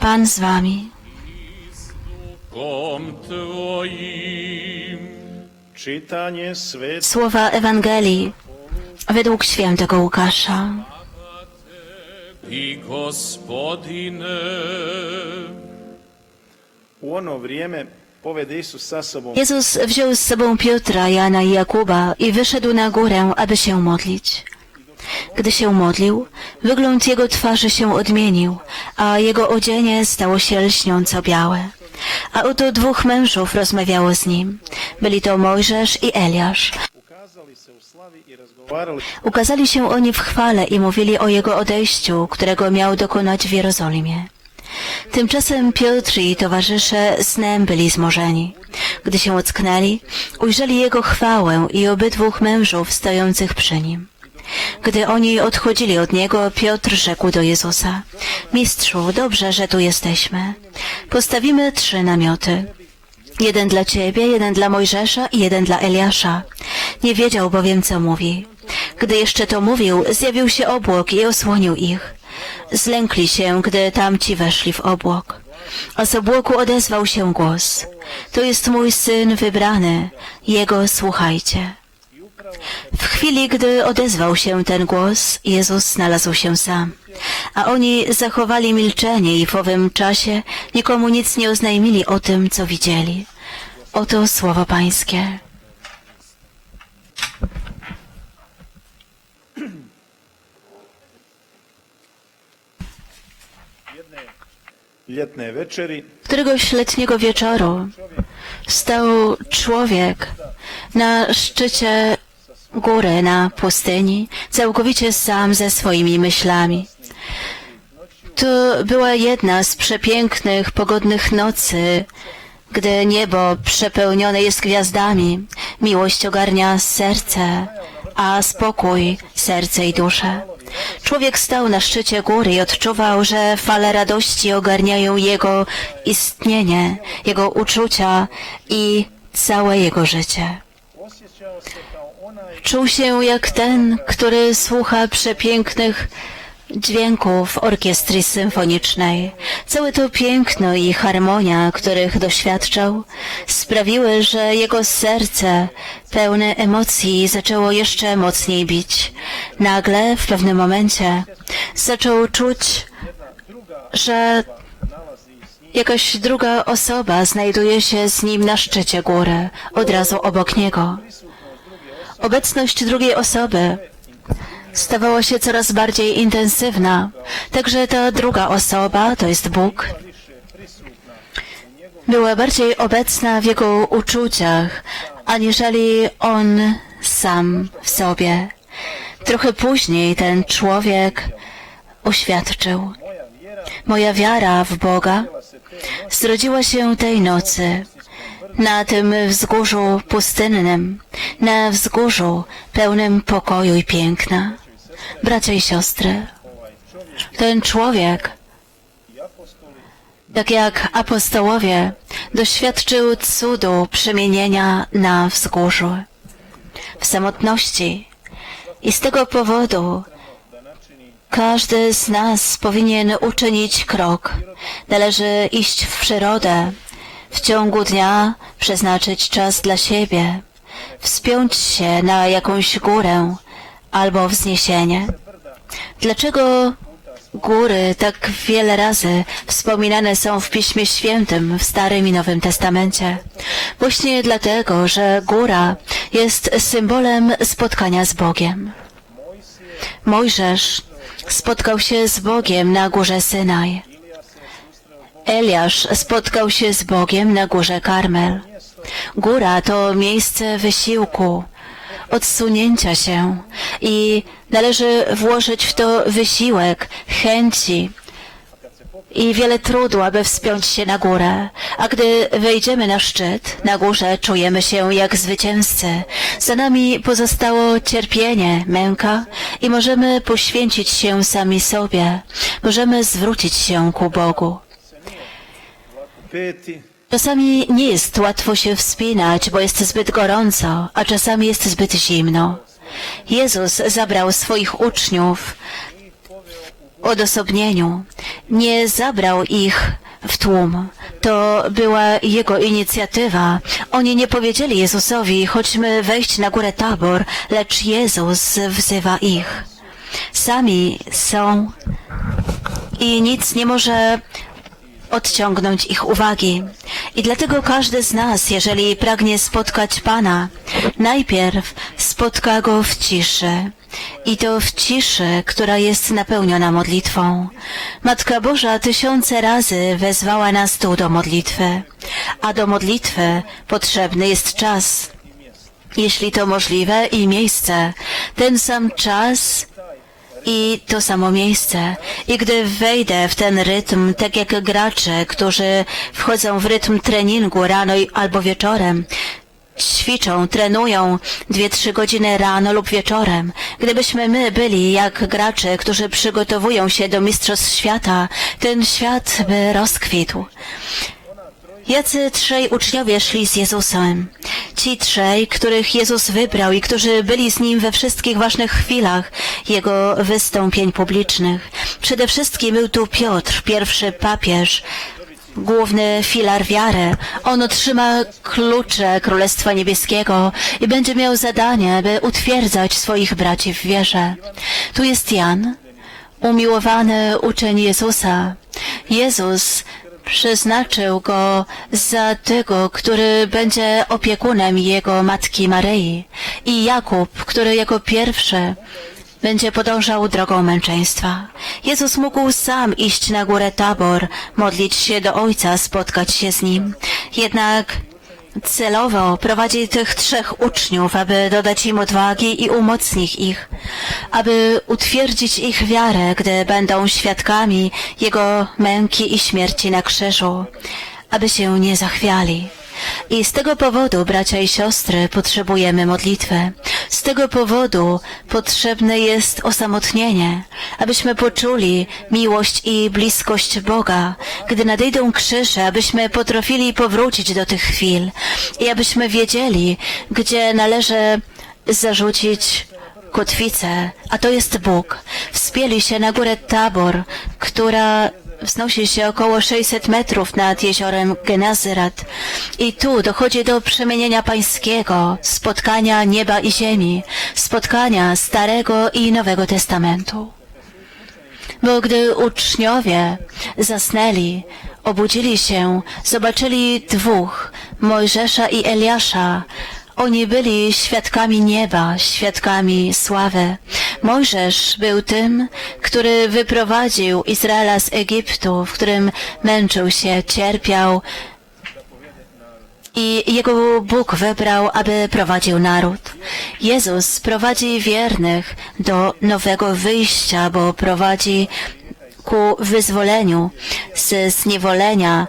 Pan z wami. Słowa Ewangelii według świętego Łukasza. I Gospodine, Jezus wziął z sobą Piotra, Jana i Jakuba i wyszedł na górę, aby się modlić. Gdy się modlił, wygląd jego twarzy się odmienił, a jego odzienie stało się lśniąco białe. A oto dwóch mężów rozmawiało z nim. Byli to Mojżesz i Eliasz. ukazali się oni w chwale i mówili o jego odejściu, którego miał dokonać w Jerozolimie. Tymczasem Piotr i towarzysze snem byli zmorzeni. Gdy się ocknęli, ujrzeli jego chwałę i obydwóch mężów stojących przy nim. Gdy oni odchodzili od niego, Piotr rzekł do Jezusa, Mistrzu, dobrze, że tu jesteśmy. Postawimy trzy namioty. Jeden dla ciebie, jeden dla Mojżesza i jeden dla Eliasza. Nie wiedział bowiem, co mówi. Gdy jeszcze to mówił, zjawił się obłok i osłonił ich. Zlękli się, gdy tamci weszli w obłok. A z obłoku odezwał się głos. To jest mój syn wybrany, jego słuchajcie. W chwili, gdy odezwał się ten głos, Jezus znalazł się sam. A oni zachowali milczenie i w owym czasie nikomu nic nie oznajmili o tym, co widzieli. Oto słowo Pańskie. Któregoś letniego wieczoru stał człowiek na szczycie góry na pustyni, całkowicie sam ze swoimi myślami. To była jedna z przepięknych, pogodnych nocy, gdy niebo przepełnione jest gwiazdami, miłość ogarnia serce, a spokój serce i duszę. Człowiek stał na szczycie góry i odczuwał, że fale radości ogarniają jego istnienie, jego uczucia i całe jego życie. Czuł się jak ten, który słucha przepięknych dźwięków orkiestry symfonicznej. Całe to piękno i harmonia, których doświadczał, sprawiły, że jego serce, pełne emocji, zaczęło jeszcze mocniej bić. Nagle, w pewnym momencie, zaczął czuć, że jakaś druga osoba znajduje się z nim na szczycie góry, od razu obok niego. Obecność drugiej osoby stawała się coraz bardziej intensywna. Także ta druga osoba, to jest Bóg, była bardziej obecna w jego uczuciach, aniżeli on sam w sobie. Trochę później ten człowiek oświadczył. Moja wiara w Boga zrodziła się tej nocy na tym wzgórzu pustynnym, na wzgórzu pełnym pokoju i piękna. Bracia i siostry, ten człowiek, tak jak apostołowie, doświadczył cudu przemienienia na wzgórzu, w samotności. I z tego powodu każdy z nas powinien uczynić krok. Należy iść w przyrodę, w ciągu dnia przeznaczyć czas dla siebie, wspiąć się na jakąś górę albo wzniesienie. Dlaczego góry tak wiele razy wspominane są w Piśmie Świętym w Starym i Nowym Testamencie? Właśnie dlatego, że góra jest symbolem spotkania z Bogiem. Mojżesz spotkał się z Bogiem na górze Synaj. Eliasz spotkał się z Bogiem na górze Karmel. Góra to miejsce wysiłku, odsunięcia się i należy włożyć w to wysiłek, chęci i wiele trudu, aby wspiąć się na górę. A gdy wejdziemy na szczyt, na górze czujemy się jak zwycięzcy. Za nami pozostało cierpienie, męka i możemy poświęcić się sami sobie. Możemy zwrócić się ku Bogu. Czasami nie jest łatwo się wspinać, bo jest zbyt gorąco, a czasami jest zbyt zimno. Jezus zabrał swoich uczniów odosobnieniu. Nie zabrał ich w tłum. To była jego inicjatywa. Oni nie powiedzieli Jezusowi, chodźmy wejść na górę Tabor, lecz Jezus wzywa ich. Sami są i nic nie może odciągnąć ich uwagi. I dlatego każdy z nas, jeżeli pragnie spotkać Pana, najpierw spotka Go w ciszy. I to w ciszy, która jest napełniona modlitwą. Matka Boża tysiące razy wezwała nas tu do modlitwy, a do modlitwy potrzebny jest czas. Jeśli to możliwe i miejsce, ten sam czas i to samo miejsce. I gdy wejdę w ten rytm, tak jak gracze, którzy wchodzą w rytm treningu rano albo wieczorem, ćwiczą, trenują dwie, trzy godziny rano lub wieczorem. Gdybyśmy my byli jak gracze, którzy przygotowują się do Mistrzostw Świata, ten świat by rozkwitł. Jacy trzej uczniowie szli z Jezusem? Ci trzej, których Jezus wybrał i którzy byli z Nim we wszystkich ważnych chwilach Jego wystąpień publicznych. Przede wszystkim był tu Piotr, pierwszy papież, główny filar wiary. On otrzyma klucze Królestwa Niebieskiego i będzie miał zadanie, by utwierdzać swoich braci w wierze. Tu jest Jan, umiłowany uczeń Jezusa. Jezus przeznaczył go za tego, który będzie opiekunem jego matki Maryi i Jakub, który jako pierwszy będzie podążał drogą męczeństwa. Jezus mógł sam iść na górę Tabor, modlić się do Ojca, spotkać się z Nim. Jednak celowo prowadzi tych trzech uczniów, aby dodać im odwagi i umocnić ich, aby utwierdzić ich wiarę, gdy będą świadkami Jego męki i śmierci na krzyżu, aby się nie zachwiali. I z tego powodu, bracia i siostry, potrzebujemy modlitwy. Z tego powodu potrzebne jest osamotnienie, abyśmy poczuli miłość i bliskość Boga, gdy nadejdą krzyże, abyśmy potrafili powrócić do tych chwil i abyśmy wiedzieli, gdzie należy zarzucić kotwicę, a to jest Bóg. Wspięli się na górę Tabor, która wznosi się około 600 metrów nad jeziorem Genazyrat. I tu dochodzi do przemienienia pańskiego, spotkania nieba i ziemi, spotkania Starego i Nowego Testamentu. Bo gdy uczniowie zasnęli, obudzili się, zobaczyli dwóch, Mojżesza i Eliasza. Oni byli świadkami nieba, świadkami sławy. Mojżesz był tym, który wyprowadził Izraela z Egiptu, w którym męczył się, cierpiał, i jego Bóg wybrał, aby prowadził naród. Jezus prowadzi wiernych do nowego wyjścia, bo prowadzi ku wyzwoleniu z zniewolenia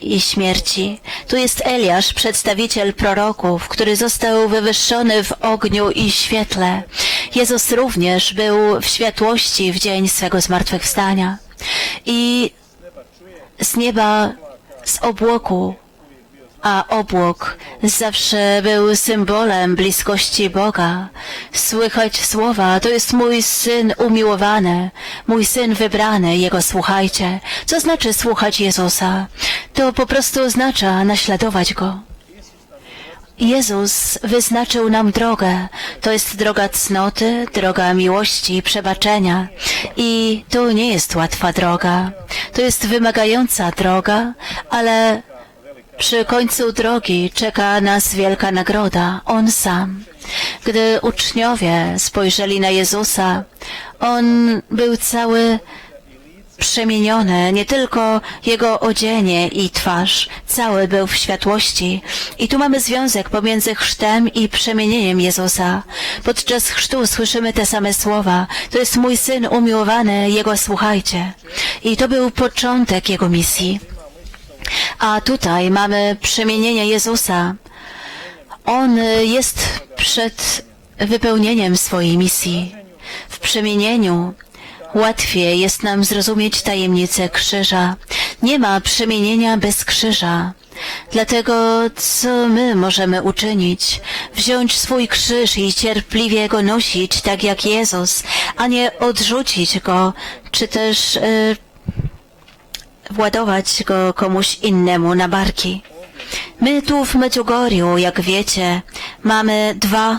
i śmierci. Tu jest Eliasz, przedstawiciel proroków, który został wywyższony w ogniu i świetle. Jezus również był w światłości w dzień swego zmartwychwstania. I z nieba, z obłoku a obłok zawsze był symbolem bliskości Boga. Słychać słowa, to jest mój syn umiłowany, mój syn wybrany, jego słuchajcie. Co znaczy słuchać Jezusa? To po prostu oznacza naśladować Go. Jezus wyznaczył nam drogę. To jest droga cnoty, droga miłości, przebaczenia. I to nie jest łatwa droga. To jest wymagająca droga, ale przy końcu drogi czeka nas wielka nagroda, On sam. Gdy uczniowie spojrzeli na Jezusa, On był cały przemieniony, nie tylko Jego odzienie i twarz, cały był w światłości. I tu mamy związek pomiędzy chrztem i przemienieniem Jezusa. Podczas chrztu słyszymy te same słowa. To jest mój Syn umiłowany, Jego słuchajcie. I to był początek Jego misji. A tutaj mamy przemienienie Jezusa. On jest przed wypełnieniem swojej misji. W przemienieniu łatwiej jest nam zrozumieć tajemnicę krzyża. Nie ma przemienienia bez krzyża. Dlatego, co my możemy uczynić? Wziąć swój krzyż i cierpliwie go nosić, tak jak Jezus, a nie odrzucić go, czy też e, władować go komuś innemu na barki. My tu w Medjugorju, jak wiecie, mamy dwa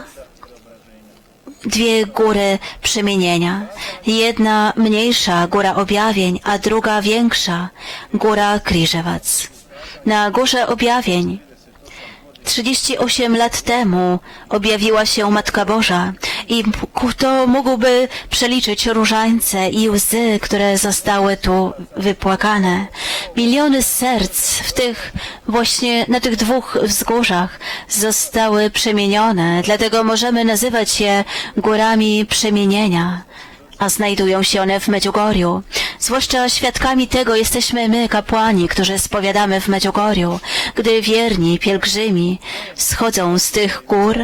dwie góry przemienienia. Jedna mniejsza, góra objawień, a druga większa, góra Kriżewac. Na górze objawień 38 lat temu objawiła się Matka Boża i kto mógłby przeliczyć różańce i łzy, które zostały tu wypłakane. Miliony serc w tych właśnie, na tych dwóch wzgórzach zostały przemienione, dlatego możemy nazywać je górami przemienienia a znajdują się one w Medjugorju. Zwłaszcza świadkami tego jesteśmy my, kapłani, którzy spowiadamy w Medjugorju, gdy wierni pielgrzymi schodzą z tych gór,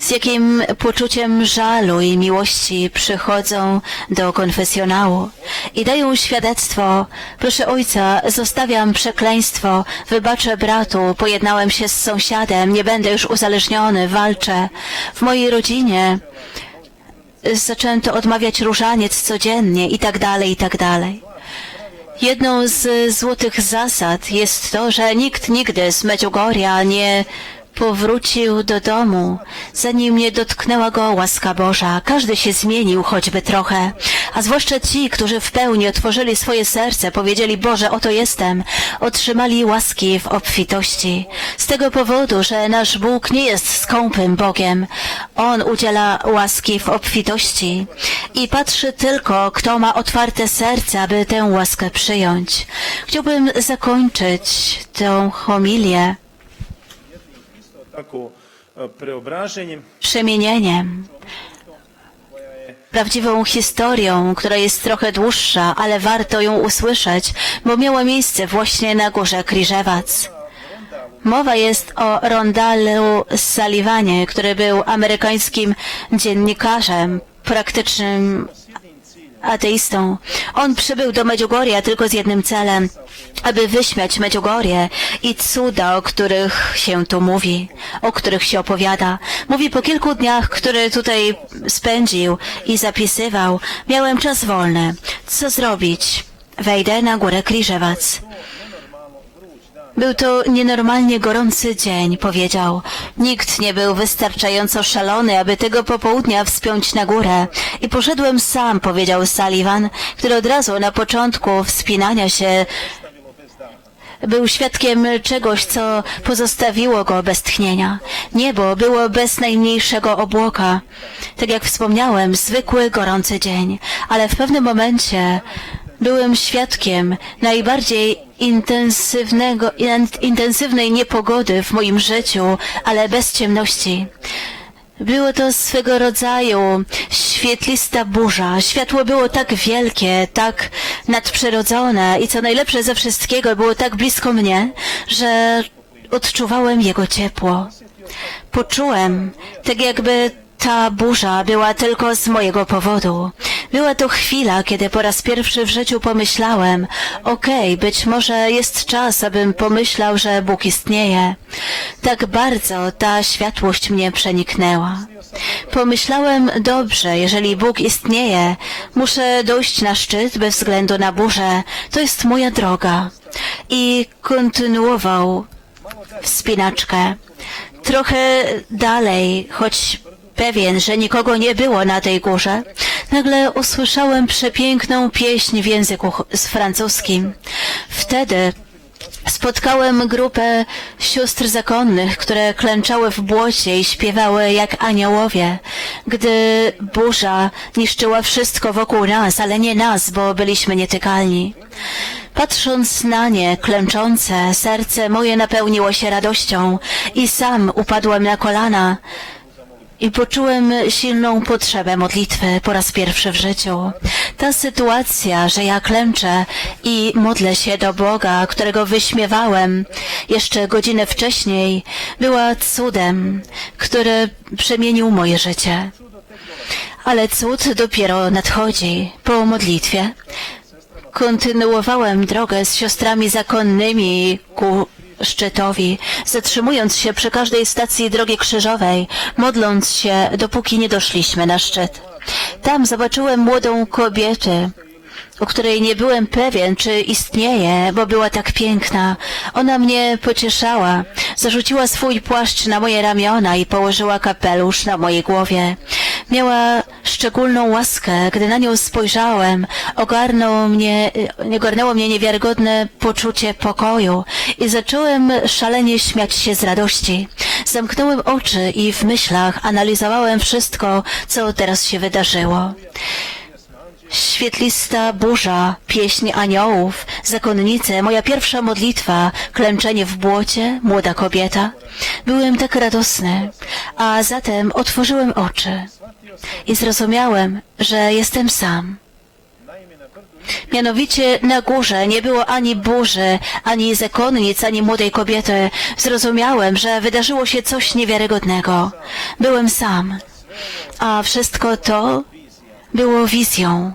z jakim poczuciem żalu i miłości przychodzą do konfesjonału i dają świadectwo. Proszę ojca, zostawiam przekleństwo, wybaczę bratu, pojednałem się z sąsiadem, nie będę już uzależniony, walczę. W mojej rodzinie zaczęto odmawiać różaniec codziennie i tak dalej, i tak dalej. Jedną z złotych zasad jest to, że nikt nigdy z Medjugorja nie powrócił do domu, zanim nie dotknęła go łaska Boża. Każdy się zmienił choćby trochę, a zwłaszcza ci, którzy w pełni otworzyli swoje serce, powiedzieli Boże, oto jestem, otrzymali łaski w obfitości. Z tego powodu, że nasz Bóg nie jest skąpym Bogiem. On udziela łaski w obfitości i patrzy tylko, kto ma otwarte serce, aby tę łaskę przyjąć. Chciałbym zakończyć tę homilię przemienieniem, prawdziwą historią, która jest trochę dłuższa, ale warto ją usłyszeć, bo miała miejsce właśnie na górze Kriżewac. Mowa jest o Rondalu Sullivanie, który był amerykańskim dziennikarzem, praktycznym ateistą. On przybył do Medjugorja tylko z jednym celem, aby wyśmiać Medjugorje i cuda, o których się tu mówi, o których się opowiada. Mówi po kilku dniach, które tutaj spędził i zapisywał, miałem czas wolny. Co zrobić? Wejdę na górę Kriżewac. Był to nienormalnie gorący dzień, powiedział. Nikt nie był wystarczająco szalony, aby tego popołudnia wspiąć na górę. I poszedłem sam, powiedział Sullivan, który od razu na początku wspinania się był świadkiem czegoś, co pozostawiło go bez tchnienia. Niebo było bez najmniejszego obłoka. Tak jak wspomniałem, zwykły, gorący dzień. Ale w pewnym momencie byłem świadkiem najbardziej intensywnego, intensywnej niepogody w moim życiu, ale bez ciemności. Było to swego rodzaju świetlista burza. Światło było tak wielkie, tak nadprzyrodzone i co najlepsze ze wszystkiego było tak blisko mnie, że odczuwałem jego ciepło. Poczułem, tak jakby ta burza była tylko z mojego powodu. Była to chwila, kiedy po raz pierwszy w życiu pomyślałem, okej, okay, być może jest czas, abym pomyślał, że Bóg istnieje. Tak bardzo ta światłość mnie przeniknęła. Pomyślałem, dobrze, jeżeli Bóg istnieje, muszę dojść na szczyt bez względu na burzę. To jest moja droga. I kontynuował wspinaczkę. Trochę dalej, choć pewien, że nikogo nie było na tej górze, nagle usłyszałem przepiękną pieśń w języku francuskim. Wtedy Spotkałem grupę sióstr zakonnych, które klęczały w błocie i śpiewały jak aniołowie, gdy burza niszczyła wszystko wokół nas, ale nie nas, bo byliśmy nietykalni. Patrząc na nie, klęczące, serce moje napełniło się radością i sam upadłem na kolana, i poczułem silną potrzebę modlitwy po raz pierwszy w życiu. Ta sytuacja, że ja klęczę i modlę się do Boga, którego wyśmiewałem jeszcze godzinę wcześniej, była cudem, który przemienił moje życie. Ale cud dopiero nadchodzi po modlitwie. Kontynuowałem drogę z siostrami zakonnymi ku szczytowi, zatrzymując się przy każdej stacji drogi krzyżowej, modląc się, dopóki nie doszliśmy na szczyt. Tam zobaczyłem młodą kobietę, o której nie byłem pewien, czy istnieje, bo była tak piękna. Ona mnie pocieszała, zarzuciła swój płaszcz na moje ramiona i położyła kapelusz na mojej głowie. Miała szczególną łaskę, gdy na nią spojrzałem, mnie, nie ogarnęło mnie niewiarygodne poczucie pokoju i zacząłem szalenie śmiać się z radości. Zamknąłem oczy i w myślach analizowałem wszystko, co teraz się wydarzyło. Świetlista burza, pieśń aniołów, zakonnice, moja pierwsza modlitwa, klęczenie w błocie, młoda kobieta. Byłem tak radosny, a zatem otworzyłem oczy i zrozumiałem, że jestem sam. Mianowicie na górze nie było ani burzy, ani zakonnic, ani młodej kobiety. Zrozumiałem, że wydarzyło się coś niewiarygodnego. Byłem sam, a wszystko to było wizją.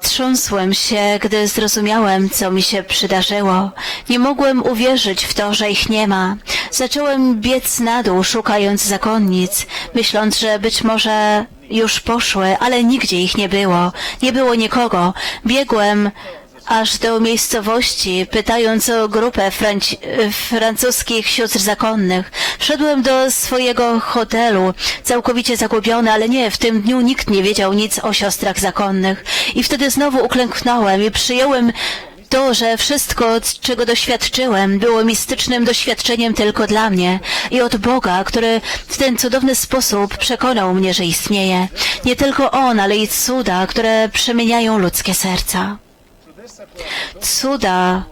Trząsłem się, gdy zrozumiałem, co mi się przydarzyło. Nie mogłem uwierzyć w to, że ich nie ma. Zacząłem biec na dół, szukając zakonnic, myśląc, że być może już poszły, ale nigdzie ich nie było. Nie było nikogo. Biegłem aż do miejscowości, pytając o grupę franci- francuskich sióstr zakonnych. Wszedłem do swojego hotelu, całkowicie zagubiony, ale nie, w tym dniu nikt nie wiedział nic o siostrach zakonnych. I wtedy znowu uklęknąłem i przyjąłem to, że wszystko, czego doświadczyłem, było mistycznym doświadczeniem tylko dla mnie i od Boga, który w ten cudowny sposób przekonał mnie, że istnieje. Nie tylko On, ale i cuda, które przemieniają ludzkie serca. Cuda,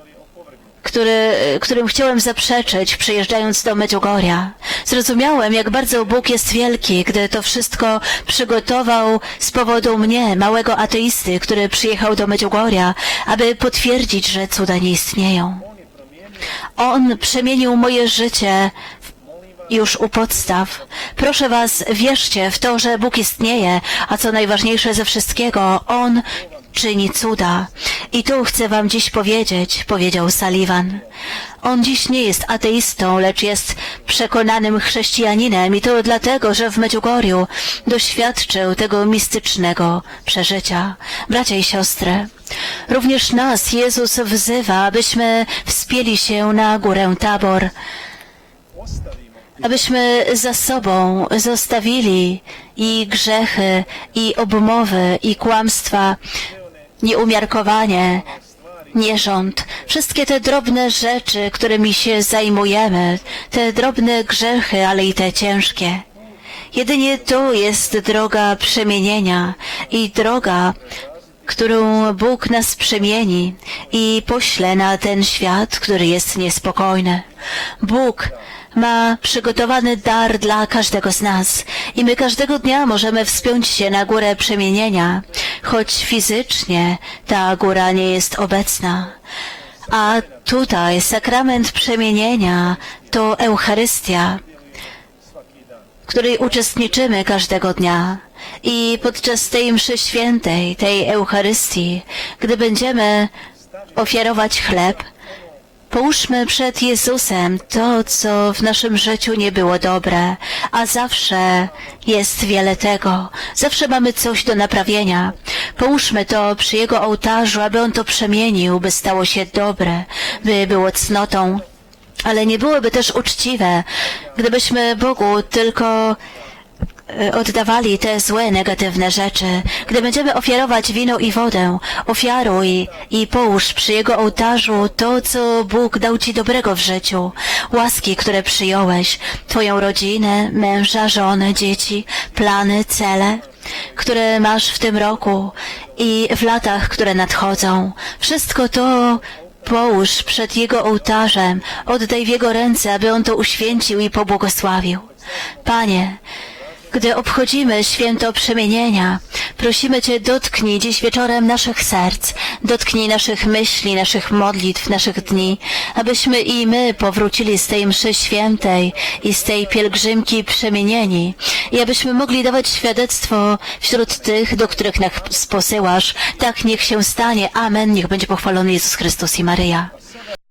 który, którym chciałem zaprzeczyć, przyjeżdżając do Medjugorja. Zrozumiałem, jak bardzo Bóg jest wielki, gdy to wszystko przygotował z powodu mnie, małego ateisty, który przyjechał do Medjugorja, aby potwierdzić, że cuda nie istnieją. On przemienił moje życie już u podstaw. Proszę Was, wierzcie w to, że Bóg istnieje, a co najważniejsze ze wszystkiego, On czyni cuda. I tu chcę Wam dziś powiedzieć, powiedział Sullivan. On dziś nie jest ateistą, lecz jest przekonanym chrześcijaninem i to dlatego, że w Medjugorju doświadczył tego mistycznego przeżycia. Bracia i siostry, również nas Jezus wzywa, abyśmy wspięli się na górę Tabor, abyśmy za sobą zostawili i grzechy, i obmowy, i kłamstwa, nieumiarkowanie, nierząd, wszystkie te drobne rzeczy, którymi się zajmujemy, te drobne grzechy, ale i te ciężkie. Jedynie tu jest droga przemienienia i droga, którą Bóg nas przemieni i pośle na ten świat, który jest niespokojny. Bóg ma przygotowany dar dla każdego z nas i my każdego dnia możemy wspiąć się na górę przemienienia, choć fizycznie ta góra nie jest obecna. A tutaj sakrament przemienienia to Eucharystia, w której uczestniczymy każdego dnia. I podczas tej mszy świętej, tej Eucharystii, gdy będziemy ofiarować chleb, Połóżmy przed Jezusem to, co w naszym życiu nie było dobre, a zawsze jest wiele tego. Zawsze mamy coś do naprawienia. Połóżmy to przy Jego ołtarzu, aby On to przemienił, by stało się dobre, by było cnotą. Ale nie byłoby też uczciwe, gdybyśmy Bogu tylko oddawali te złe, negatywne rzeczy. Gdy będziemy ofiarować wino i wodę, ofiaruj i połóż przy Jego ołtarzu to, co Bóg dał Ci dobrego w życiu, łaski, które przyjąłeś, Twoją rodzinę, męża, żonę, dzieci, plany, cele, które masz w tym roku i w latach, które nadchodzą. Wszystko to połóż przed Jego ołtarzem, oddaj w Jego ręce, aby On to uświęcił i pobłogosławił. Panie, Gdy obchodzimy święto przemienienia, prosimy Cię, dotknij dziś wieczorem naszych serc, dotknij naszych myśli, naszych modlitw, naszych dni, abyśmy i my powrócili z tej mszy świętej i z tej pielgrzymki przemienieni i abyśmy mogli dawać świadectwo wśród tych, do których nas posyłasz. Tak niech się stanie. Amen. Niech będzie pochwalony Jezus Chrystus i Maryja.